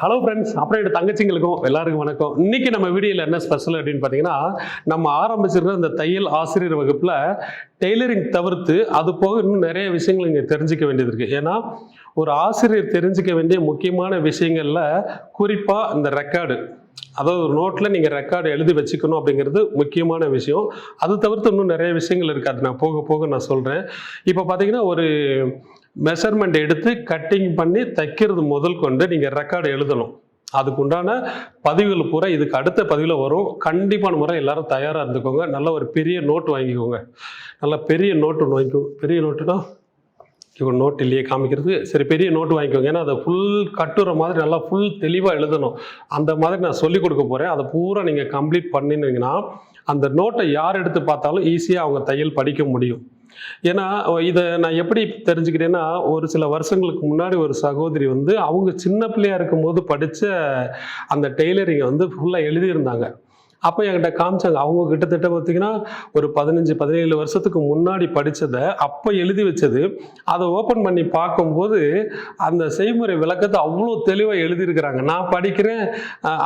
Hello friends அப்புறம் என் தங்கச்சிங்களுக்கும் எல்லாருக்கும் வணக்கம். இன்னைக்கு நம்ம வீடியோவில் என்ன ஸ்பெஷல் அப்படின்னு பார்த்தீங்கன்னா நம்ம ஆரம்பிச்சிருக்கிற இந்த தையல் ஆசிரியர் வகுப்பில் டெய்லரிங் தவிர்த்து அது போக இன்னும் நிறைய விஷயங்கள் இங்கே தெரிஞ்சுக்க வேண்டியது இருக்குது ஏன்னா ஒரு ஆசிரியர் தெரிஞ்சுக்க வேண்டிய முக்கியமான விஷயங்களில் குறிப்பாக இந்த ரெக்கார்டு அதாவது ஒரு நோட்டில் நீங்கள் ரெக்கார்டு எழுதி வச்சுக்கணும் அப்படிங்கிறது முக்கியமான விஷயம். அது தவிர்த்து இன்னும் நிறைய விஷயங்கள் இருக்குது அது நான் போக போக நான் சொல்கிறேன் இப்போ பார்த்தீங்கன்னா ஒரு மெஷர்மெண்ட் எடுத்து கட்டிங் பண்ணி தைக்கிறது முதல் கொண்டு நீங்கள் ரெக்கார்டு எழுதணும். அதுக்குண்டான பதிவுகள் பூரா இதுக்கு அடுத்த பதிவில் வரும். கண்டிப்பான முறை எல்லாரும் தயாராக இருந்துக்கோங்க. நல்ல ஒரு பெரிய நோட்டு வாங்கிக்கோங்க. நல்ல பெரிய நோட்டு ஒன்று வாங்கிக்கோங்க பெரிய நோட்டுனா இப்போ நோட் இல்லையே காமிக்கிறது. சரி பெரிய நோட்டு வாங்கிக்கோங்க. ஏன்னா அதை ஃபுல் கட்டுற மாதிரி நல்லா ஃபுல் தெளிவாக எழுதணும். அந்த மாதிரி நான் சொல்லிக் கொடுக்க போகிறேன் அதை பூரா நீங்கள் கம்ப்ளீட் பண்ணினீங்கன்னா அந்த நோட்டை யார் எடுத்து பார்த்தாலும் ஈஸியாக அவங்க தையல் படிக்க முடியும். ஏன்னா இதை நான் எப்படி தெரிஞ்சுக்கிட்டேன்னா ஒரு சில வருஷங்களுக்கு முன்னாடி ஒரு சகோதரி வந்து அவங்க சின்ன பிள்ளையாக இருக்கும்போது படித்த அந்த டெய்லரிங்கை வந்து ஃபுல்லாக எழுதியிருந்தாங்க. அப்போ என்கிட்ட காமிச்சாங்க. அவங்க கிட்டத்தட்ட பார்த்தீங்கன்னா ஒரு பதினஞ்சு பதினேழு வருஷத்துக்கு முன்னாடி படித்ததை அப்போ எழுதி வச்சது. அதை ஓப்பன் பண்ணி பார்க்கும்போது அந்த செய்முறை விளக்கத்தை அவ்வளோ தெளிவாக எழுதியிருக்கிறாங்க. நான் படிக்கிறேன்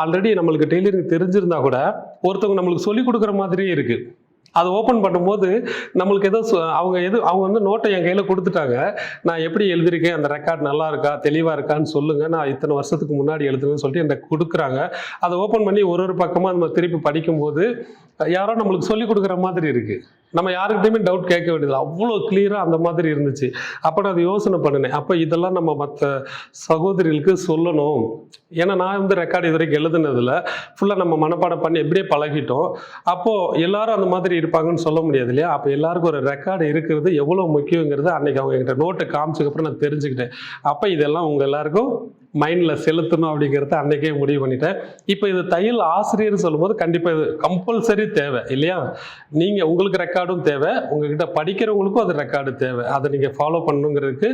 ஆல்ரெடி நம்மளுக்கு டெய்லரிங் தெரிஞ்சிருந்தா கூட ஒருத்தவங்க நம்மளுக்கு சொல்லிக் கொடுக்குற மாதிரியே இருக்குது அதை ஓப்பன் பண்ணும்போது நம்மளுக்கு ஏதோ அவங்க எது அவங்க வந்து நோட்டை என் கையில் கொடுத்துட்டாங்க. நான் எப்படி எழுதியிருக்கேன்? அந்த ரெக்கார்ட் நல்லா இருக்கா? தெளிவாக இருக்கான்னு சொல்லுங்கள் நான் இத்தனை வருஷத்துக்கு முன்னாடி எழுதுனேன்னு சொல்லிட்டு எனக்கு கொடுக்குறாங்க. அதை ஓப்பன் பண்ணி ஒரு ஒரு பக்கமாக நம்ம திருப்பி படிக்கும்போது யாரோ நம்மளுக்கு சொல்லி கொடுக்குற மாதிரி இருக்குது நம்ம யாருக்கிட்டையுமே டவுட் கேட்க வேண்டியது அவ்வளோ கிளியராக அந்த மாதிரி இருந்துச்சு. அப்போ நான் அதை யோசனை பண்ணினேன். அப்போ இதெல்லாம் நம்ம மற்ற சகோதரிகளுக்கு சொல்லணும். ஏன்னா நான் வந்து ரெக்கார்டு இது வரைக்கும் எழுதுனதில் ஃபுல்லாக நம்ம மனப்பாடம் பண்ணி எப்படியே பழகிட்டோம். அப்போது எல்லாரும் அந்த மாதிரி இருப்பாங்கன்னு சொல்ல முடியாது இல்லையா? அப்போ எல்லாருக்கும் ஒரு ரெக்கார்டு இருக்கிறது எவ்வளோ முக்கியங்கிறது அன்னைக்கு அவங்க என்கிட்ட நோட்டை காமிச்சதுக்கப்புறம் நான் தெரிஞ்சுக்கிட்டேன். அப்போ இதெல்லாம் உங்கள் எல்லாருக்கும் மைண்டில் செலுத்தணும் அப்படிங்கிறத அன்றைக்கே முடிவு பண்ணிட்டேன். இப்போ இது தையல் ஆசிரியர் சொல்லும்போது கண்டிப்பாக இது கம்பல்சரி தேவை இல்லையா? நீங்கள் உங்களுக்கு ரெக்கார்டும் தேவை. உங்ககிட்ட படிக்கிறவங்களுக்கும் அது ரெக்கார்டு தேவை. அதை நீங்கள் ஃபாலோ பண்ணணுங்கிறதுக்கு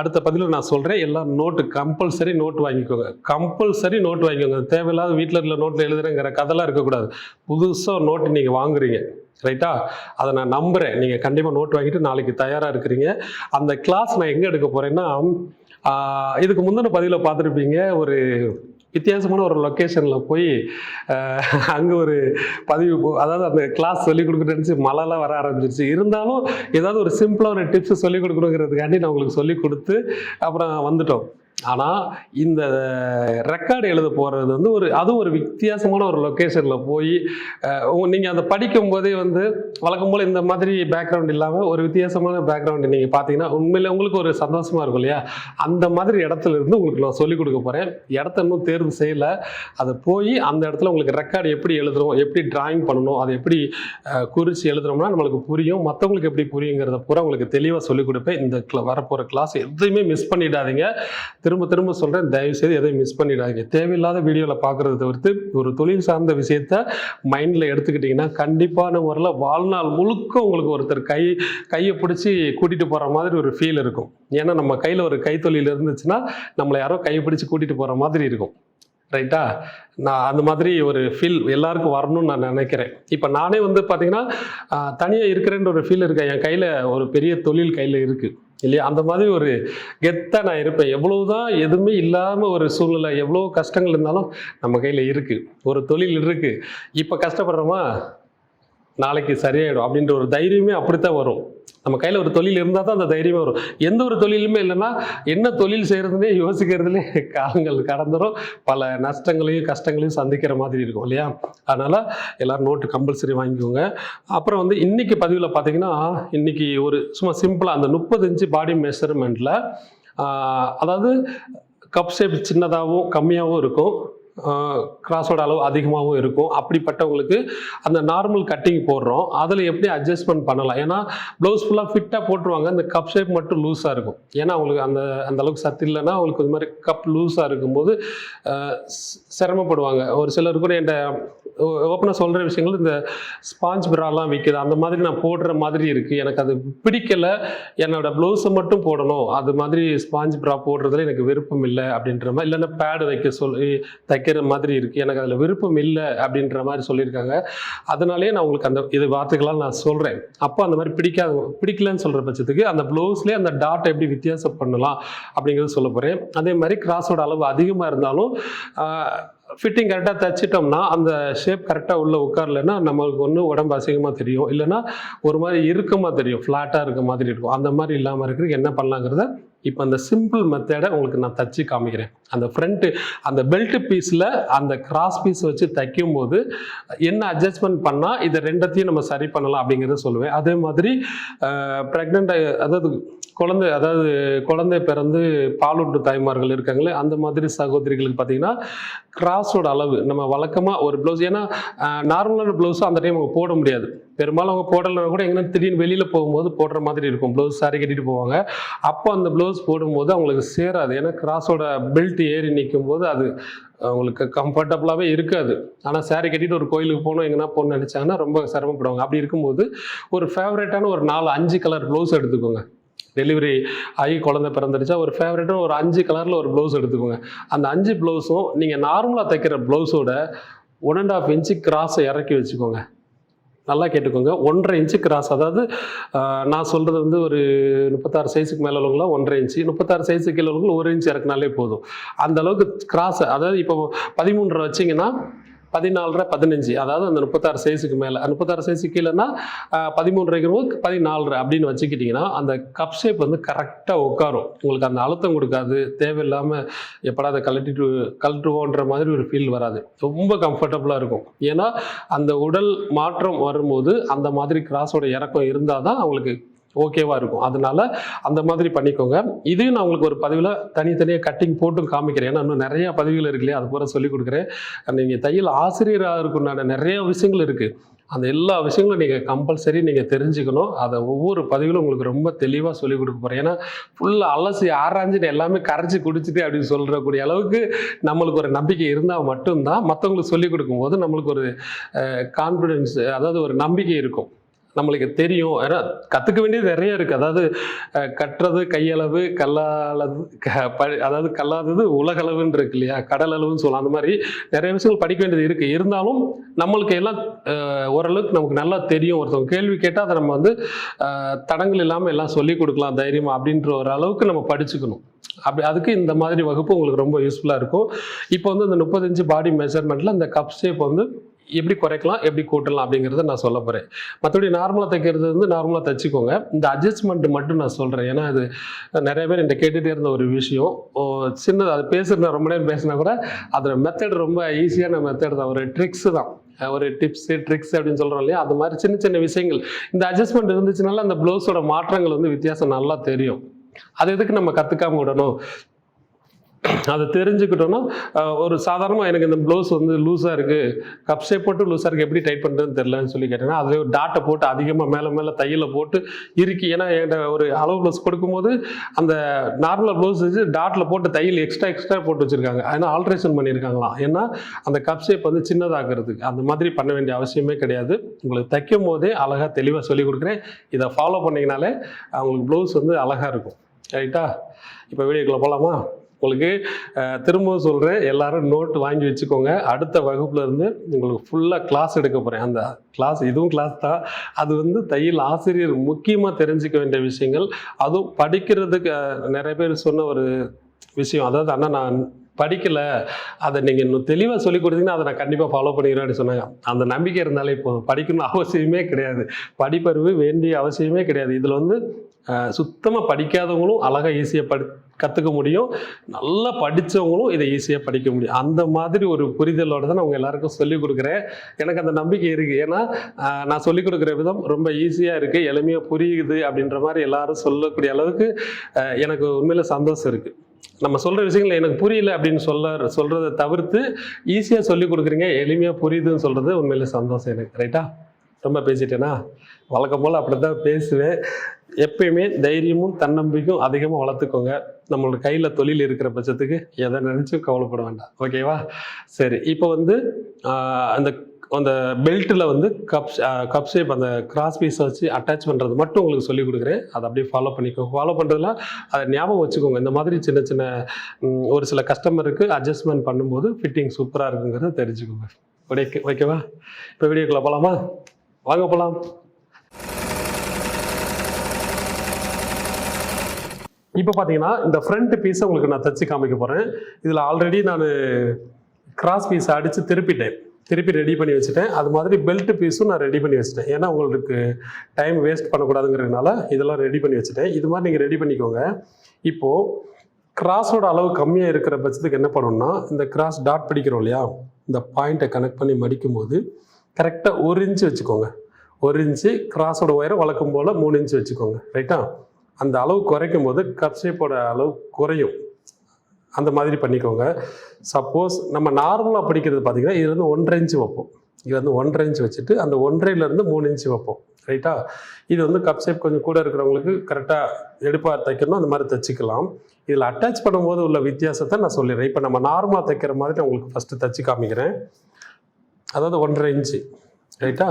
அடுத்த பதிலில் நான் சொல்கிறேன் எல்லாம் நோட்டு கம்பல்சரி நோட் வாங்கிக்கோங்க. கம்பல்சரி நோட் வாங்கிக்கோங்க. தேவையில்லாத வீட்டில் இருக்கிற நோட்டில் எழுதுறேங்கிற கதெல்லாம் இருக்கக்கூடாது. புதுசாக நோட்டு நீங்கள் வாங்குறீங்க ரைட்டா அதை நான் நம்புகிறேன் நீங்கள் கண்டிப்பாக நோட் வாங்கிட்டு நாளைக்கு தயாராக இருக்கிறீங்க. அந்த கிளாஸ் நான் எங்கே எடுக்க போகிறேன்னா இதுக்கு முந்தின பதிவில் பார்த்துருப்பீங்க ஒரு வித்தியாசமான ஒரு லொக்கேஷனில் போய் அங்கே ஒரு பதிவு அதாவது அந்த கிளாஸ் சொல்லி கொடுக்குறது நினச்சி மழைலாம் வர ஆரம்பிச்சிருச்சு. இருந்தாலும் ஏதாவது ஒரு சிம்பிளாக ஒரு டிப்ஸ் சொல்லி கொடுக்கணுங்கிறதுக்காண்டி நான் உங்களுக்கு சொல்லி கொடுத்து அப்புறம் வந்துட்டோம். ஆனால் இந்த ரெக்கார்டு எழுத போகிறது வந்து ஒரு அது ஒரு வித்தியாசமான ஒரு லொக்கேஷனில் போய் நீங்கள் அதை படிக்கும் போதே வந்து வழக்கம் போல் இந்த மாதிரி பேக்ரவுண்ட் இல்லாமல் ஒரு வித்தியாசமான பேக்ரவுண்டு நீங்கள் பார்த்தீங்கன்னா உண்மையில் உங்களுக்கு ஒரு சந்தோஷமாக இருக்கும் இல்லையா? அந்த மாதிரி இடத்துல இருந்து உங்களுக்கு நான் சொல்லிக் கொடுக்க போகிறேன் இடத்த இன்னும் தேர்வு செய்யலை. அதை போய் அந்த இடத்துல உங்களுக்கு ரெக்கார்டு எப்படி எழுதுறோம் எப்படி டிராயிங் பண்ணணும் அதை எப்படி குறித்து எழுதுறோம்னா நம்மளுக்கு புரியும். மற்றவங்களுக்கு எப்படி புரியுங்கிறத பூரா உங்களுக்கு தெளிவாக சொல்லிக் கொடுப்பேன். இந்த வரப்போகிற கிளாஸ் எதையுமே மிஸ் பண்ணிடாதீங்க. திரும்ப திரும்ப சொல்கிறேன் தயவுசெய்து எதையும் மிஸ் பண்ணிடாதீங்க. தேவையில்லாத வீடியோவில் பார்க்குறத தவிர்த்து ஒரு தொழில் சார்ந்த விஷயத்த மைண்டில் எடுத்துக்கிட்டிங்கன்னா கண்டிப்பான முறையில் வாழ்நாள் முழுக்க உங்களுக்கு ஒருத்தர் கை கையை பிடிச்சி கூட்டிகிட்டு போகிற மாதிரி ஒரு ஃபீல் இருக்கும். ஏன்னா நம்ம கையில் ஒரு கைத்தொழில் இருந்துச்சுன்னா நம்மளை யாரோ கையை பிடிச்சி கூட்டிகிட்டு போகிற மாதிரி இருக்கும். ரைட்டா நான் அந்த மாதிரி ஒரு ஃபீல் எல்லாருக்கும் வரணும்னு நான் நினைக்கிறேன். இப்போ நானே வந்து பார்த்தீங்கன்னா தனியாக இருக்கிறேன்ற ஒரு ஃபீல் இருக்கேன் என் கையில் ஒரு பெரிய தொழில் கையில் இருக்குது இல்லையா? அந்த மாதிரி ஒரு கெத்தாக நான் இருப்பேன். எவ்வளவுதான் எதுவுமே இல்லாமல் ஒரு சூழ்நிலை எவ்வளோ கஷ்டங்கள் இருந்தாலும் நம்ம கையில் இருக்குது ஒரு தொழில் இருக்குது இப்போ கஷ்டப்படுறோமா? நாளைக்கு சரியாயிடும் அப்படின்ற ஒரு தைரியமே அப்படித்தான் வரும். நம்ம கையில் ஒரு தொழில் இருந்தால் தான் அந்த தைரியமே வரும். எந்த ஒரு தொழிலுமே இல்லைன்னா என்ன தொழில் செய்கிறதுனே யோசிக்கிறதுலே காலங்கள் கடந்துரும். பல நஷ்டங்களையும் கஷ்டங்களையும் சந்திக்கிற மாதிரி இருக்கும் இல்லையா? அதனால் எல்லோரும் நோட்டு கம்பல்சரி வாங்கிக்கோங்க. அப்புறம் வந்து இன்றைக்கி பதிவில் பார்த்தீங்கன்னா இன்னைக்கு ஒரு சும்மா சிம்பிளாக அந்த முப்பது பாடி மெஷர்மெண்ட்டில் அதாவது கப் ஷேப் சின்னதாகவும் கம்மியாகவும் இருக்கும். கிராஸோட அளவு அதிகமாகவும் இருக்கும். அப்படிப்பட்டவங்களுக்கு அந்த நார்மல் கட்டிங் போடுறோம். அதில் எப்படி அட்ஜஸ்ட்மெண்ட் பண்ணலாம்? ஏன்னா ப்ளவுஸ் ஃபுல்லாக ஃபிட்டாக போட்டுருவாங்க. அந்த கப் ஷேப் மட்டும் லூஸாக இருக்கும். ஏன்னா அவங்களுக்கு அந்த அந்த அளவுக்கு சத்து இல்லைன்னா அவங்களுக்கு இது மாதிரி கப் லூஸாக இருக்கும்போது சிரமப்படுவாங்க. ஒரு சிலர் கூட என்கிட்ட ஓப்பனாக சொல்கிற விஷயங்கள் இந்த ஸ்பாஞ்ச் பிராலாம் விற்கிது அந்த மாதிரி நான் போடுற மாதிரி இருக்குது எனக்கு அது பிடிக்கல. என்னோட ப்ளவுஸை மட்டும் போடணும். அது மாதிரி ஸ்பாஞ்ச் ப்ரா போடுறதுல எனக்கு விருப்பம் இல்லை அப்படின்ற மாதிரி இல்லைன்னா பேடு வைக்க சொல்லி தைக்கிற மாதிரி இருக்குது எனக்கு அதில் விருப்பம் இல்லை அப்படின்ற மாதிரி சொல்லியிருக்காங்க. அதனாலேயே நான் உங்களுக்கு அந்த இது வார்த்தைகளால் நான் சொல்கிறேன் அப்போ அந்த மாதிரி பிடிக்காத பிடிக்கலன்னு சொல்கிற பட்சத்துக்கு அந்த ப்ளவுஸ்லேயே அந்த டாட்டை எப்படி வித்தியாசம் பண்ணலாம் அப்படிங்கிறது சொல்ல போகிறேன் அதே மாதிரி கிராஸோட அளவு அதிகமாக இருந்தாலும் ஃபிட்டிங் கரெக்டாக தைச்சிட்டோம்னா அந்த ஷேப் கரெக்டாக உள்ள உட்காரலன்னா நம்மளுக்கு ஒன்று உடம்பு அசிங்கமாக தெரியும். இல்லைன்னா ஒரு மாதிரி இருக்கமாக தெரியும். ஃப்ளாட்டாக இருக்க மாதிரி இருக்கும். அந்த மாதிரி இல்லாமல் இருக்கிறதுக்கு என்ன பண்ணலாங்கிறத இப்போ அந்த சிம்பிள் மெத்தடை உங்களுக்கு நான் தச்சு காமிக்கிறேன். அந்த ஃப்ரண்ட்டு அந்த பெல்ட் பீஸில் அந்த கிராஸ் பீஸ் வச்சு தைக்கும் போது என்ன அட்ஜஸ்ட்மெண்ட் பண்ணால் இதை ரெண்டத்தையும் நம்ம சரி பண்ணலாம் அப்படிங்கிறத சொல்லுவேன். அதே மாதிரி ப்ரெக்னென்ட் அதாவது குழந்தை அதாவது குழந்தை பிறந்து பாலூட்டு தாய்மார்கள் இருக்காங்களே அந்த மாதிரி சகோதரிகளுக்கு பார்த்தீங்கன்னா கிராஸோட அளவு நம்ம வழக்கமாக ஒரு ப்ளவுஸ் ஏன்னா நார்மலான ப்ளவுஸும் அந்த டைம் அவங்க போட முடியாது. பெரும்பாலும் அவங்க போடலைன்னா கூட எங்கன்னா திடீர்னு வெளியில் போகும்போது போடுற மாதிரி இருக்கும். ப்ளவுஸ் சாரி கட்டிட்டு போவாங்க. அப்போ அந்த ப்ளவுஸ் போடும்போது அவங்களுக்கு சேராது. ஏன்னா கிராஸோட பெல்ட் ஏறி நிற்கும் போது அது அவங்களுக்கு கம்ஃபர்டபுளாகவே இருக்காது. ஆனால் சாரி கட்டிட்டு ஒரு கோயிலுக்கு போகணும் எங்கன்னா போகணும்னு நினச்சாங்கன்னா ரொம்ப சிரமப்படுவாங்க. அப்படி இருக்கும்போது ஒரு ஃபேவரட்டான ஒரு நாலு அஞ்சு கலர் ப்ளவுஸ் எடுத்துக்கோங்க. டெலிவரி ஆகி குழந்தை பிறந்துடுச்சா ஒரு ஃபேவரட்டான ஒரு அஞ்சு கலரில் ஒரு ப்ளவுஸ் எடுத்துக்கோங்க. அந்த அஞ்சு ப்ளவுஸும் நீங்கள் நார்மலாக தைக்கிற ப்ளவுஸோட ஒன் அண்ட் ஆஃப் இன்ச்சு கிராஸை இறக்கி வச்சுக்கோங்க. நல்லா கேட்டுக்கோங்க. ஒன்றரை இன்ச்சு கிராஸ் அதாவது நான் சொல்கிறது வந்து ஒரு முப்பத்தாறு சைஸுக்கு மேலே உள்ளவங்களாம் ஒன்றரை இன்ச்சு முப்பத்தாறு சைஸுக்கு கீழே உள்ளவங்க ஒரு இன்ச் இறக்குனாலே போதும். அந்த அளவுக்கு கிராஸை அதாவது இப்போ பதிமூன்றரை வச்சிங்கன்னா பதினாலரை பதினஞ்சு அதாவது அந்த முப்பத்தாறு சைஸுக்கு மேலே. முப்பத்தாறு சைஸுக்கு கீழேன்னா பதிமூன்றரைக்கு பதினாலரை அப்படின்னு வச்சுக்கிட்டிங்கன்னா அந்த கப் ஷேப் வந்து கரெக்டாக உட்காரும். உங்களுக்கு அந்த அழுத்தம் கொடுக்காது தேவையில்லாமல் எப்படா அதை கழட்டிட்டு கழட்டுவோன்ற மாதிரி ஒரு ஃபீல் வராது. ரொம்ப கம்ஃபர்டபுளாக இருக்கும். ஏன்னா அந்த உடல் மாற்றம் வரும்போது அந்த மாதிரி கிராஸோட இறக்கம் இருந்தால் தான் அவங்களுக்கு ஓகேவா இருக்கும். அதனால அந்த மாதிரி பண்ணிக்கோங்க. இதையும் நான் உங்களுக்கு ஒரு பதிவில் தனித்தனியாக கட்டிங் போட்டும் காமிக்கிறேன். ஏன்னா இன்னும் நிறைய பதிவுகள் இருக்கு இல்லையா? அது பூரா சொல்லி கொடுக்குறேன். நீங்கள் தையல் ஆசிரியராக இருக்குண்டான நிறைய விஷயங்கள் இருக்குது அந்த எல்லா விஷயங்களும் நீங்கள் கம்பல்சரி நீங்கள் தெரிஞ்சுக்கணும். அதை ஒவ்வொரு பதிவிலும் உங்களுக்கு ரொம்ப தெளிவாக சொல்லிக் கொடுக்க போகிறேன் ஏன்னா ஃபுல்லாக அலசி ஆராய்ஞ்சிட்டு எல்லாமே கரைச்சி குடிச்சிட்டு அப்படின்னு சொல்கிறக்கூடிய அளவுக்கு நம்மளுக்கு ஒரு நம்பிக்கை இருந்தால் மட்டும்தான் மற்றவங்களுக்கு சொல்லிக் கொடுக்கும்போது நம்மளுக்கு ஒரு கான்ஃபிடென்ஸ் அதாவது ஒரு நம்பிக்கை இருக்கும். நம்மளுக்கு தெரியும். ஏன்னா கற்றுக்க வேண்டியது நிறைய இருக்குது அதாவது கட்டுறது கையளவு கல்லாளது க ப- அதாவது கல்லாதது உலகளவுன்னு இருக்கு இல்லையா? கடல் அளவுன்னு சொல்லலாம். அந்த மாதிரி நிறைய விஷயங்கள் படிக்க வேண்டியது இருக்குது இருந்தாலும் நம்மளுக்கு எல்லாம் ஓரளவுக்கு நமக்கு நல்லா தெரியும். ஒருத்தவங்க கேள்வி கேட்டால் அதை நம்ம வந்து தடங்கள் இல்லாமல் எல்லாம் சொல்லி கொடுக்கலாம் தைரியம் அப்படின்ற ஒரு அளவுக்கு நம்ம படிச்சுக்கணும். அப்படி அதுக்கு இந்த மாதிரி வகுப்பு உங்களுக்கு ரொம்ப யூஸ்ஃபுல்லாக இருக்கும். இப்போ வந்து இந்த முப்பத்தஞ்சு பாடி மெஷர்மெண்ட்டில் இந்த கப் ஷேப் வந்து எப்படி குறைக்கலாம் எப்படி கூட்டலாம் அப்படிங்கிறத நான் சொல்ல போகிறேன் மற்றபடி நார்மலாக தைக்கிறது வந்து நார்மலாக தைச்சிக்கோங்க. இந்த அட்ஜஸ்ட்மெண்ட் மட்டும் நான் சொல்கிறேன் ஏன்னா அது நிறைய பேர் இந்த கேட்டுகிட்டே இருந்த ஒரு விஷயம். ஓ, சின்னது அது பேசுகிற ரொம்ப நேரம் பேசினா கூட அதோட மெத்தட் ரொம்ப ஈஸியான மெத்தட் தான். ஒரு ட்ரிக்ஸ் தான். ஒரு டிப்ஸு ட்ரிக்ஸ் அப்படின்னு சொல்கிறோம் இல்லையா? அது மாதிரி சின்ன சின்ன விஷயங்கள். இந்த அட்ஜஸ்ட்மெண்ட் இருந்துச்சுனால அந்த ப்ளவுஸோட மாற்றங்கள் வந்து வித்தியாசம் நல்லா தெரியும். அது எதுக்கு நம்ம கற்றுக்காம விடணும்? அதை தெரிஞ்சுக்கிட்டோன்னா ஒரு சாதாரணமாக எனக்கு இந்த ப்ளவுஸ் வந்து லூஸாக இருக்குது கப் ஷேப் போட்டு லூஸாக இருக்குது எப்படி டைட் பண்ணுறதுன்னு தெரிலன்னு சொல்லி கேட்டேன்னா அதில் ஒரு டாட்டை போட்டு அதிகமாக மேலே மேலே தையலை போட்டு இறுக்கி ஏன்னா என்கிட்ட ஒரு அளவு ப்ளவுஸ் கொடுக்கும்போது அந்த நார்மல் ப்ளவுஸ் வச்சு டாட்டில் போட்டு தையல் எக்ஸ்ட்ரா எக்ஸ்ட்ரா போட்டு வச்சுருக்காங்க. ஏன்னா ஆல்ட்ரேஷன் பண்ணியிருக்காங்களாம். ஏன்னா அந்த கப் ஷேப் வந்து சின்னதாக்குறதுக்கு அந்த மாதிரி பண்ண வேண்டிய அவசியமே கிடையாது. உங்களுக்கு தைக்கும் போதே அழகாக தெளிவாக சொல்லி கொடுக்குறேன். இதை ஃபாலோ பண்ணிங்கனாலே அவங்களுக்கு ப்ளவுஸ் வந்து அழகாக இருக்கும். ரைட்டா இப்போ வீடியோக்குள்ளே போகலாமா உங்களுக்கு திரும்பவும் சொல்கிறேன் எல்லாரும் நோட் வாங்கி வச்சுக்கோங்க. அடுத்த வகுப்புலேருந்து உங்களுக்கு ஃபுல்லாக கிளாஸ் எடுக்க போகிறேன் அந்த கிளாஸ் இதுவும் கிளாஸ் தான். அது வந்து தையல் ஆசிரியர் முக்கியமாக தெரிஞ்சுக்க வேண்டிய விஷயங்கள். அதுவும் படிக்கிறதுக்கு நிறைய பேர் சொன்ன ஒரு விஷயம். அதாவது அண்ணா நான் படிக்கலை. அதை நீங்கள் இன்னும் தெளிவாக சொல்லி கொடுத்தீங்கன்னா அதை நான் கண்டிப்பாக ஃபாலோ பண்ணிக்கிறேன் அப்படின்னு சொன்னாங்க. அந்த நம்பிக்கை இருந்தாலே போதும். படிக்கணும் அவசியமே கிடையாது. படிப்பறிவு வேண்டிய அவசியமே கிடையாது. இதில் வந்து சுத்தமாக படிக்காதவங்களும் அழகாக ஈஸியாக படி கற்றுக்க முடியும். நல்லா படித்தவங்களும் இதை ஈஸியாக படிக்க முடியும். அந்த மாதிரி ஒரு புரிதலோட தான் நான் உங்கள் எல்லாருக்கும் சொல்லிக் கொடுக்குறேன். எனக்கு அந்த நம்பிக்கை இருக்குது ஏன்னா நான் சொல்லிக் கொடுக்குற விதம் ரொம்ப ஈஸியாக இருக்குது எளிமையாக புரியுது அப்படின்ற மாதிரி எல்லாரும் சொல்லக்கூடிய அளவுக்கு எனக்கு உண்மையில் சந்தோஷம் இருக்குது நம்ம சொல்கிற விஷயங்கள் எனக்கு புரியல அப்படின்னு சொல்ல சொல்கிறத தவிர்த்து ஈஸியாக சொல்லிக் கொடுக்குறீங்க எளிமையாக புரியுதுன்னு சொல்கிறது உண்மையில் சந்தோஷம் எனக்கு. ரைட்டா ரொம்ப பேசிட்டேனா? வழக்கம் போல் அப்படி தான் பேசுவேன். எப்பயுமே தைரியமும் தன்னம்பிக்கையும் அதிகமாக வளர்த்துக்கோங்க. நம்மளோட கையில் தொழில் இருக்கிற பட்சத்துக்கு எதை நினச்சும் கவலைப்பட வேண்டாம். ஓகேவா சரி இப்போ வந்து அந்த அந்த பெல்ட்டில் வந்து கப் கப் ஷேப் அந்த கிராஸ் பீஸை வச்சு அட்டாச் பண்ணுறது மட்டும் உங்களுக்கு சொல்லிக் கொடுக்குறேன். அதை அப்படியே ஃபாலோ பண்ணிக்கோங்க. ஃபாலோ பண்ணுறதுல அதை ஞாபகம் வச்சுக்கோங்க. இந்த மாதிரி சின்ன சின்ன ஒரு சில கஸ்டமருக்கு அட்ஜஸ்ட்மெண்ட் பண்ணும்போது ஃபிட்டிங் சூப்பராக இருக்குங்கிறத தெரிஞ்சுக்கோங்க. ஓகே ஓகேவா இப்போ வீடியோக்குள்ளே போகலாமா வாங்க போகலாம் இப்போ பார்த்தீங்கன்னா இந்த ஃப்ரண்ட் பீஸை உங்களுக்கு நான் தச்சு காமிக்க போகிறேன் இதில் ஆல்ரெடி நான் கிராஸ் பீஸை அடித்து திருப்பிட்டேன். திருப்பி ரெடி பண்ணி வச்சுட்டேன். அது மாதிரி பெல்ட் பீஸும் நான் ரெடி பண்ணி வச்சுட்டேன். ஏன்னா உங்களுக்கு டைம் வேஸ்ட் பண்ணக்கூடாதுங்கிறதுனால இதெல்லாம் ரெடி பண்ணி வச்சுட்டேன். இது மாதிரி நீங்கள் ரெடி பண்ணிக்கோங்க. இப்போது கிராஸோட அளவு கம்மியாக இருக்கிற பட்சத்துக்கு என்ன பண்ணணும்னா இந்த கிராஸ் டாட் பிடிக்கிறோம் இல்லையா? இந்த பாயிண்ட்டை கனெக்ட் பண்ணி மடிக்கும் போது கரெக்டாக ஒரு இன்ச்சு வச்சுக்கோங்க. ஒரு இன்ச்சு கிராஸோட ஒயரை வளர்க்கும் போல் மூணு இன்ச்சு வச்சுக்கோங்க. ரைட்டா அந்த அளவு குறைக்கும் போது கப் ஷேப்போட அளவு குறையும். அந்த மாதிரி பண்ணிக்கோங்க. சப்போஸ் நம்ம நார்மலாக படிக்கிறது பார்த்தீங்கன்னா இது வந்து ஒன்றரை இன்ச்சு வைப்போம். இது வந்து ஒன்றரை இன்ச்சு வச்சுட்டு அந்த ஒன்றரைலேருந்து மூணு இன்ச்சு வைப்போம். ரைட்டா இது வந்து கப் ஷேப் கொஞ்சம் கூட இருக்கிறவங்களுக்கு கரெக்டாக எடுப்பாக தைக்கணும் அந்த மாதிரி தைச்சிக்கலாம். இதில் அட்டாச் பண்ணும்போது உள்ள வித்தியாசத்தை நான் சொல்லிடுறேன். இப்போ நம்ம நார்மலாக தைக்கிற மாதிரி நான் உங்களுக்கு ஃபஸ்ட்டு தைச்சி காமிக்கிறேன். அதாவது ஒன்றரை இன்ச்சு ரைட்டா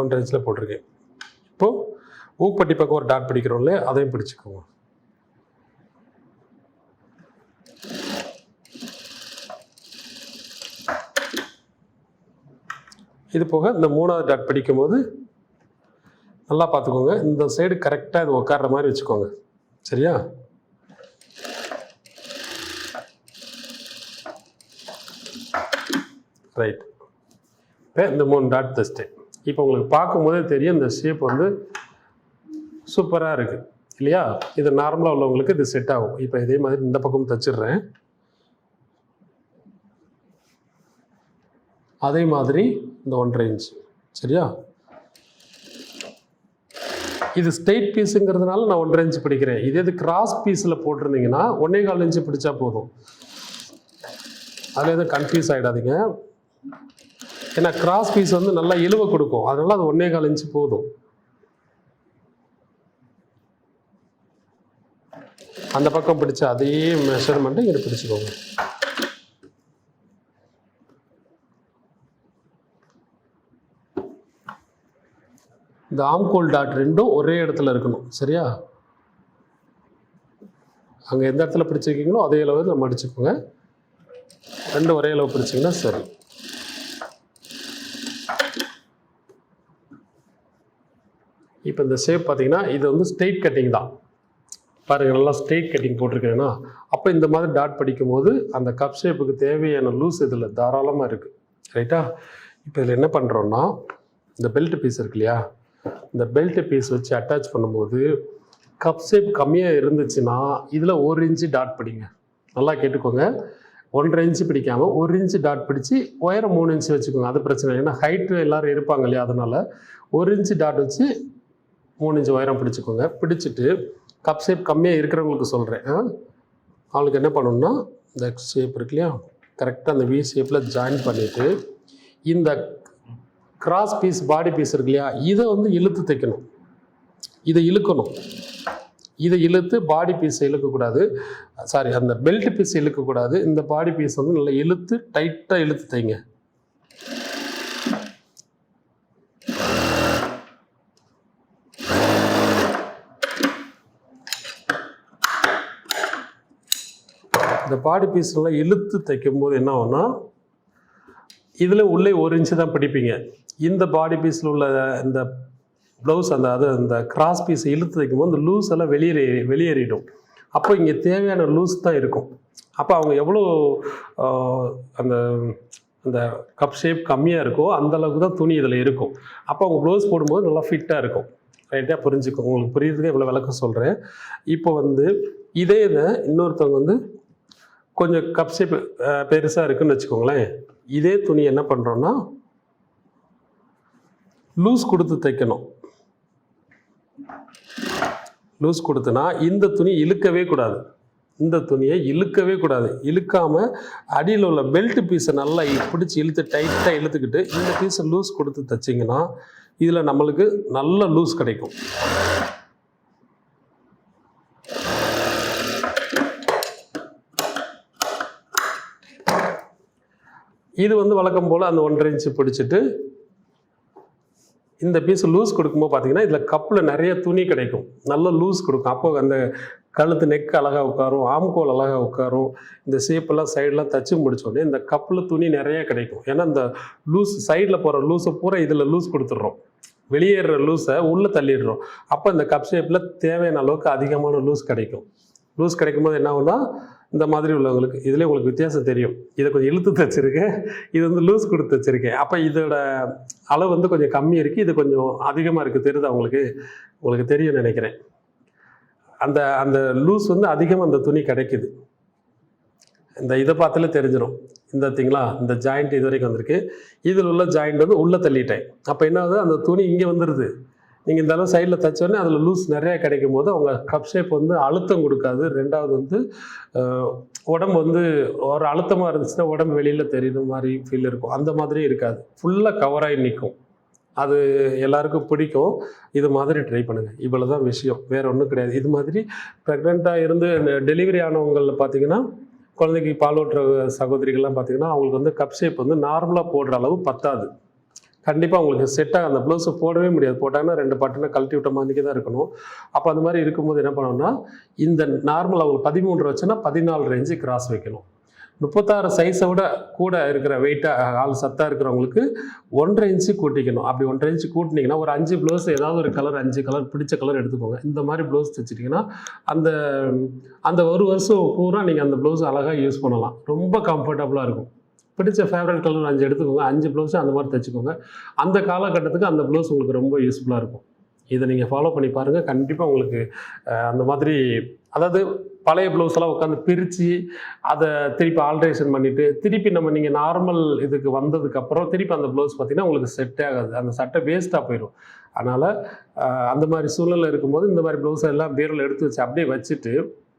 ஒன்றரை இன்ச்சில் போட்டிருக்கேன். இப்போது ஊப்பட்டி பக்கம் ஒரு டாட் பிடிக்கிறோம்ல அதையும் பிடிச்சிக்கோங்க. இது போக இந்த மூணாவது டாட் பிடிக்கும்போது நல்லா பார்த்துக்கோங்க. இந்த சைடு கரெக்டாக இது உட்கார்ற மாதிரி வச்சுக்கோங்க. சரியா? ரைட் இப்போ இந்த மூணு டாட் தச்சிட்டேன் இப்போ உங்களுக்கு பார்க்கும்போதே தெரியும் இந்த ஷேப் வந்து சூப்பராக இருக்குது இல்லையா? இது நார்மலாக உள்ளவங்களுக்கு இது செட் ஆகும். இப்போ இதே மாதிரி இந்த பக்கம் தச்சிடுறேன். அதே மாதிரி இந்த ஒன்றரை இன்ச் சரியா? இது ஸ்ட்ரெயிட் பீஸுங்கிறதுனால நான் ஒன்றரை இன்ச் பிடிக்கிறேன். இதே இது கிராஸ் பீஸில் போட்டிருந்தீங்கன்னா ஒன்றே கால் இன்ச்சு பிடிச்சா போதும். அதில் எதுவும் கன்ஃபியூஸ் ஆகிடாதீங்க ஏன்னா கிராஸ் பீஸ் வந்து நல்லா இழுவை கொடுக்கும். அதனால அது ஒன்றே கால் இன்ச்சு போதும். அந்த பக்கம் பிடிச்ச அதே மெஷர்மெண்ட்டை இங்கே பிடிச்சிக்கோங்க இந்த ஆம்கோல் டாட் ரெண்டும் ஒரே இடத்துல இருக்கணும். சரியா? அங்கே எந்த இடத்துல பிடிச்சிருக்கீங்களோ அதே அளவு மடிச்சுக்கோங்க ரெண்டும் ஒரே அளவு பிடிச்சிங்கன்னா சரி. இப்போ இந்த ஷேப் பார்த்தீங்கன்னா இது வந்து ஸ்ட்ரெயிட் கட்டிங் தான். பாருங்கள் நல்லா ஸ்ட்ரெயிட் கட்டிங் போட்டிருக்கேன்னா அப்போ இந்த மாதிரி டாட் படிக்கும்போது அந்த கப் ஷேப்புக்கு தேவையான லூஸ் இதில் தாராளமாக இருக்குது ரைட்டா இப்போ இதில் என்ன பண்ணுறோன்னா இந்த பெல்ட் பீஸ் இருக்கு இல்லையா? இந்த பெல்ட் பீஸ் வச்சு அட்டாச் பண்ணும்போது கப் ஷேப் கம்மியாக இருந்துச்சுன்னா இதில் ஒரு இன்ச்சு டாட் பிடிங்க. நல்லா கேட்டுக்கோங்க. ஒன்றரை இன்ச்சு பிடிக்காமல் ஒரு இன்ச்சு டாட் பிடிச்சி உயரம் மூணு இன்ச்சு வச்சுக்கோங்க. அது பிரச்சனை இல்லை. ஏன்னா ஹைட்டு எல்லோரும் இருப்பாங்க இல்லையா அதனால் ஒரு இன்ச்சு டாட் வச்சு மூணு இன்ச்சு உயரம் பிடிச்சிக்கோங்க. பிடிச்சிட்டு கப் ஷேப் கம்மியாக இருக்கிறவங்களுக்கு சொல்கிறேன் அவங்களுக்கு என்ன பண்ணணும்னா இந்த ஷேப் இருக்கு இல்லையா? கரெக்டாக அந்த வி ஷேப்பில் ஜாயின் பண்ணிவிட்டு இந்த கிராஸ் பீஸ் பாடி பீஸ் இருக்கு இல்லையா? இதை வந்து இழுத்து தைக்கணும். இதை இழுக்கணும். இதை இழுத்து பாடி பீஸை இழுக்கக்கூடாது. சாரி அந்த பெல்ட் பீஸ் இழுக்கக்கூடாது. இந்த பாடி பீஸ் வந்து நல்லா இழுத்து டைட்டாக இழுத்து தைங்க. இந்த பாடி பீஸ் எல்லாம் இழுத்து தைக்கும் போது என்ன ஆகும்னா இதில் உள்ளே ஒரு இன்ச்சு தான் பிடிப்பீங்க. இந்த பாடி பீஸில் உள்ள இந்த ப்ளவுஸ் அந்த அது அந்த கிராஸ் பீஸை இழுத்து தைக்கும்போது இந்த லூஸ் எல்லாம் வெளியேறி வெளியேறிடும். அப்போ இங்கே தேவையான லூஸ் தான் இருக்கும். அப்போ அவங்க எவ்வளோ அந்த அந்த கப் ஷேப் கம்மியாக இருக்கோ அந்த அளவுக்கு தான் துணி இதில் இருக்கும். அப்போ அவங்க ப்ளவுஸ் போடும்போது நல்லா ஃபிட்டாக இருக்கும். ரைட்டாக புரிஞ்சுக்கோங்க உங்களுக்கு புரியுறதுக்கு இவ்வளோ விளக்கம் சொல்கிறேன் இப்போ வந்து இதே இதை இன்னொருத்தவங்க வந்து கொஞ்சம் கப் ஷேப் பெருசாக இருக்குன்னு வச்சுக்கோங்களேன். இதே துணி என்ன பண்ணுறோன்னா லூஸ் கொடுத்து தைக்கணும். லூஸ் கொடுத்துனா இந்த துணி இழுக்கவே கூடாது. இந்த துணியை இழுக்கவே கூடாது. இழுக்காமல் அடியில் உள்ள பெல்ட் பீஸை நல்லா பிடிச்சி இழுத்து டைட்டாக இழுத்துக்கிட்டு இந்த பீஸை லூஸ் கொடுத்து தைச்சிங்கன்னா இதில் நம்மளுக்கு நல்ல லூஸ் கிடைக்கும். இது வந்து வழக்கம் போல் அந்த ஒன்றரை இன்ச்சு பிடிச்சிட்டு இந்த பீஸ் லூஸ் கொடுக்கும்போது பார்த்தீங்கன்னா இதில் கப்பில் நிறைய துணி கிடைக்கும். நல்ல லூஸ் கொடுக்கும். அப்போ அந்த கழுத்து நெக் அழகாக உட்காரும் ஆம்கோல் அழகாக உட்காரும். இந்த ஷேப்பெல்லாம் சைடெலாம் தச்சு முடிச்சோடனே இந்த கப்பில் துணி நிறைய கிடைக்கும். ஏன்னா இந்த லூஸ் சைடில் போகிற லூஸை பூரா இதில் லூஸ் கொடுத்துட்றோம். வெளியேற லூஸை உள்ளே தள்ளிடுறோம். அப்போ இந்த கப் ஷேப்பில் தேவையான அளவுக்கு அதிகமான லூஸ் கிடைக்கும். லூஸ் கிடைக்கும் போது என்ன ஆகுனா இந்த மாதிரி உள்ளவங்களுக்கு இதிலே உங்களுக்கு வித்தியாசம் தெரியும். இதை கொஞ்சம் இழுத்து தச்சிருக்கேன். இது வந்து லூஸ் கொடுத்து வச்சிருக்கேன் அப்போ இதோட அளவு வந்து கொஞ்சம் கம்மி இருக்குது இது கொஞ்சம் அதிகமாக இருக்குது தெரியுது அவங்களுக்கு உங்களுக்கு தெரியும் நினைக்கிறேன். அந்த அந்த லூஸ் வந்து அதிகமாக அந்த துணி கிடைக்குது. இந்த இதை பார்த்தாலே தெரிஞ்சிடும் இந்த திங்களா இந்த ஜாயிண்ட் இது வரைக்கும் வந்திருக்கு. இதில் உள்ள ஜாயிண்ட் வந்து உள்ளே தள்ளிட்டேன். அப்போ என்ன ஆகுது? அந்த துணி இங்கே வந்துடுது நீங்கள் இந்த அளவு சைடில் தைச்சோடனே அதில் லூஸ் நிறையா கிடைக்கும் போது அவங்க கப் ஷேப் வந்து அழுத்தம் கொடுக்காது. ரெண்டாவது வந்து உடம்பு வந்து ஒரு அழுத்தமாக இருந்துச்சுன்னா உடம்பு வெளியில் தெரியுற மாதிரி ஃபீல் இருக்கும். அந்த மாதிரி இருக்காது. ஃபுல்லாக கவராகி நிற்கும் அது எல்லாருக்கும் பிடிக்கும். இது மாதிரி ட்ரை பண்ணுங்கள் இவ்வளோ தான் விஷயம். வேறு ஒன்றும் கிடையாது. இது மாதிரி ப்ரெக்னெண்ட்டாக இருந்து டெலிவரி ஆனவங்களில் பார்த்தீங்கன்னா குழந்தைக்கு பால் ஓட்டுற சகோதரிகள்லாம் பார்த்தீங்கன்னா அவங்களுக்கு வந்து கப் ஷேப் வந்து நார்மலாக போடுற அளவு பத்தாது. கண்டிப்பாக உங்களுக்கு செட்டாக அந்த ப்ளவுஸை போடவே முடியாது. போட்டாங்கன்னா ரெண்டு பட்டனை கழட்டி விட்ட மாதிரிக்கே தான் இருக்கணும். அப்போ அந்த மாதிரி இருக்கும்போது என்ன பண்ணணும்னா இந்த நார்மல் அவங்க பதிமூன்று வச்சுன்னா பதினாலு ரேஞ்சு கிராஸ் வைக்கணும். முப்பத்தாறு சைஸை விட கூட இருக்கிற வெயிட்டாக ஆள் சத்தாக இருக்கிறவங்களுக்கு ஒன்றரை இன்ச்சு கூட்டிக்கணும். அப்படி ஒன்றரை இன்ச்சு கூட்டினீங்கன்னா ஒரு அஞ்சு ப்ளவுஸ் ஏதாவது ஒரு கலர் அஞ்சு கலர் பிடிச்ச கலர் எடுத்துக்கோங்க. இந்த மாதிரி ப்ளவுஸ் தைச்சிட்டிங்கன்னா அந்த அந்த ஒரு வருஷம் பூரா நீங்கள் அந்த ப்ளவுஸ் அழகாக யூஸ் பண்ணலாம். ரொம்ப கம்ஃபர்டபுளாக இருக்கும். பிடிச்ச ஃபேவரட் கலர் அஞ்சு எடுத்துக்கோங்க. அஞ்சு ப்ளவுஸு அந்த மாதிரி தைச்சிக்கோங்க. அந்த காலகட்டத்துக்கு அந்த ப்ளவுஸ் உங்களுக்கு ரொம்ப யூஸ்ஃபுல்லாக இருக்கும். இதை நீங்கள் ஃபாலோ பண்ணி பாருங்கள் கண்டிப்பாக உங்களுக்கு அந்த மாதிரி அதாவது பழைய ப்ளவுஸ் எல்லாம் உட்காந்து பிரித்து அதை திருப்பி ஆல்ட்ரேஷன் பண்ணிவிட்டு திருப்பி நம்ம நீங்கள் நார்மல் இதுக்கு வந்ததுக்கப்புறம் திருப்பி அந்த ப்ளவுஸ் பார்த்தீங்கன்னா உங்களுக்கு செட்டே ஆகாது. அந்த சட்டை வேஸ்ட்டாக போயிடும் அதனால் அந்த மாதிரி சூழ்நிலை இருக்கும்போது இந்த மாதிரி ப்ளவுஸ் எல்லாம் பீரோவில் எடுத்து வச்சு அப்படியே வச்சுட்டு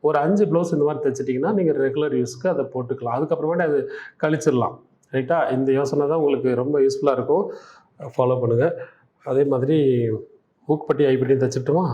ஒரு அஞ்சு ப்ளவுஸ் இந்த மாதிரி தைச்சிட்டிங்கன்னா நீங்கள் ரெகுலர் யூஸ்க்கு அதை போட்டுக்கலாம். அதுக்கப்புறமேட்டு அது கழிச்சிடலாம். ரைட்டா இந்த யோசனை தான் உங்களுக்கு ரொம்ப யூஸ்ஃபுல்லாக இருக்கும். ஃபாலோ பண்ணுங்கள் அதே மாதிரி ஊக்குப்பட்டி ஐப்பட்டியும் தைச்சிட்டுமா?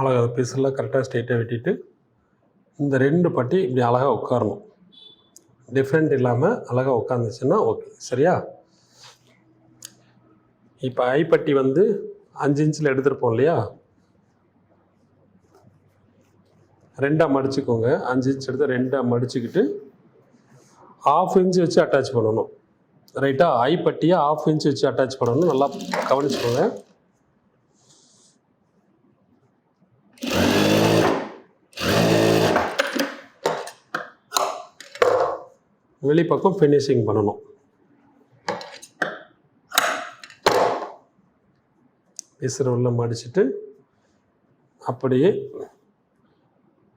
அழகாக பீஸெல்லாம் கரெக்டாக ஸ்ட்ரெயிட்டாக வெட்டிட்டு இந்த ரெண்டு பட்டி இப்படி அழகாக உட்காரணும். டிஃப்ரெண்ட் இல்லாமல் அழகாக உட்காந்துச்சுன்னா ஓகே சரியா? இப்போ ஐப்பட்டி வந்து அஞ்சு இன்ச்சில் எடுத்துருப்போம் இல்லையா? ரெண்டாக மடிச்சுக்கோங்க. அஞ்சு இன்ச் எடுத்து ரெண்டாக மடிச்சுக்கிட்டு ஆஃப் இன்ச் வச்சு அட்டாச் பண்ணணும். ரைட்டாக ஐப்பட்டியை ஆஃப் இன்ச் வச்சு அட்டாச் பண்ணணும். நல்லா கவனிச்சுக்கோங்க. வெளிப்பக்கம் ஃபினிஷிங் பண்ணணும். பிசுறு உள்ள மடிச்சுட்டு அப்படியே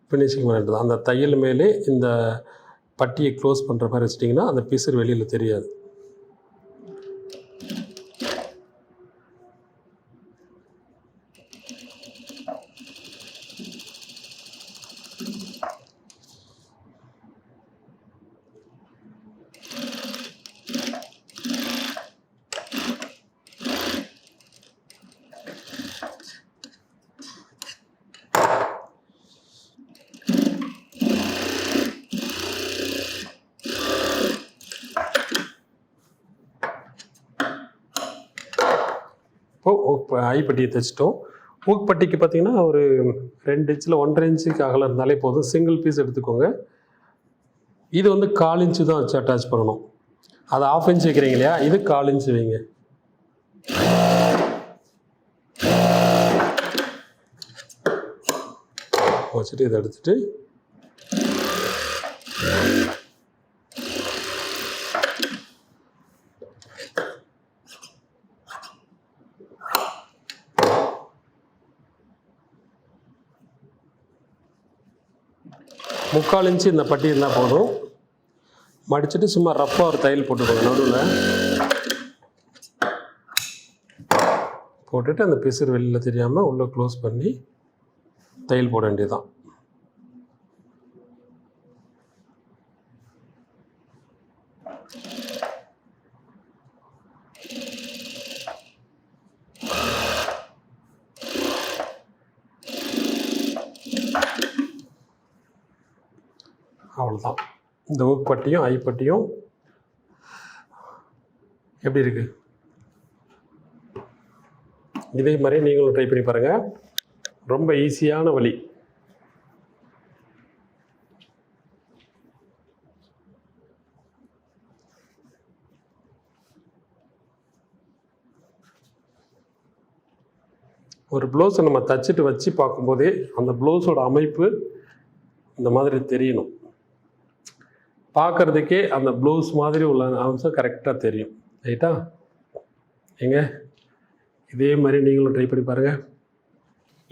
ஃபினிஷிங் பண்ணிட்டு அந்த தையல் மேலே இந்த பட்டியை க்ளோஸ் பண்ணுற மாதிரி வச்சிட்டிங்கன்னா அந்த பிசுறு வெளியில் தெரியாது. இப்போது ஐப்பட்டியை தைச்சிட்டோம் ஊக்பட்டிக்கு பார்த்தீங்கன்னா ஒரு ரெண்டு இன்ச்சில் ஒன்றரை இன்ச்சுக்கு அகலம் இருந்தாலே போதும். சிங்கிள் பீஸ் எடுத்துக்கோங்க. இது வந்து கால் இன்ச்சு தான் வச்சு அட்டாச் பண்ணணும். அது ஆஃப் இன்ச்சு வைக்கிறீங்க இல்லையா? இது கால் இன்ச்சு வைங்க. வச்சுட்டு இதை எடுத்துகிட்டு முக்கால் இன்ச்சு இந்த பட்டி இருந்தால் போதும். மடிச்சுட்டு சும்மா ரஃப்பாக ஒரு தையல் போட்டுக்கோங்க நடுவில். போட்டுட்டு அந்த பிசுறு வெளியில் தெரியாமல் உள்ளே க்ளோஸ் பண்ணி தையல் போட வேண்டியதுதான். இந்த ஊக்குப்பட்டியும் ஐப்பட்டியும் எப்படி இருக்கு? இதே மாதிரி நீங்களும் ட்ரை பண்ணி பாருங்கள் ரொம்ப ஈஸியான வழி. ஒரு ப்ளவுஸை நம்ம தச்சுட்டு வச்சு பார்க்கும்போதே அந்த ப்ளவுஸோட அமைப்பு இந்த மாதிரி தெரியணும். பார்க்குறதுக்கே அந்த ப்ளவுஸ் மாதிரி உள்ள அம்சம் கரெக்டாக தெரியும். ரைட்டா ஏங்க இதே மாதிரி நீங்களும் ட்ரை பண்ணி பாருங்கள்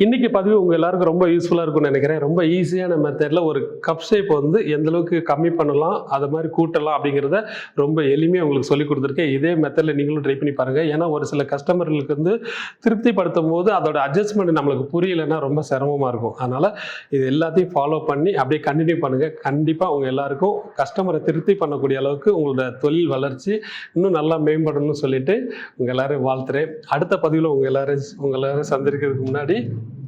இன்றைக்கி பதிவு உங்கள் எல்லாருக்கும் ரொம்ப யூஸ்ஃபுல்லாக இருக்கும்னு நினைக்கிறேன். ரொம்ப ஈஸியான மெத்தடில் ஒரு கப் ஷேப் வந்து எந்தளவுக்கு கம்மி பண்ணலாம் அதை மாதிரி கூட்டலாம் அப்படிங்கிறத ரொம்ப எளிமையாக உங்களுக்கு சொல்லி கொடுத்துருக்கேன். இதே மெத்தடில் நீங்களும் ட்ரை பண்ணி பாருங்கள் ஏன்னா ஒரு சில கஸ்டமர்களுக்கு வந்து திருப்திப்படுத்தும் போது அதோட அட்ஜஸ்ட்மெண்ட் நம்மளுக்கு புரியலைன்னா ரொம்ப சிரமமாக இருக்கும். அதனால் இது எல்லாத்தையும் ஃபாலோ பண்ணி அப்படியே கண்டினியூ பண்ணுங்கள் கண்டிப்பாக உங்கள் எல்லாருக்கும் கஸ்டமரை திருப்தி பண்ணக்கூடிய அளவுக்கு உங்களோட தொழில் வளர்ச்சி இன்னும் நல்லா மேம்படணும்னு சொல்லிட்டு உங்கள் எல்லாரையும் வாழ்த்துறேன். அடுத்த பதிவில் உங்கள் எல்லாரும் உங்கள் எல்லாரும் சந்திக்கிறதுக்கு முன்னாடி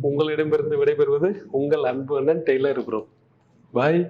உங்களிடமிருந்து விடைபெறுவது உங்கள் அன்பு அண்ணன் டெய்லர் ப்ரோ பாய்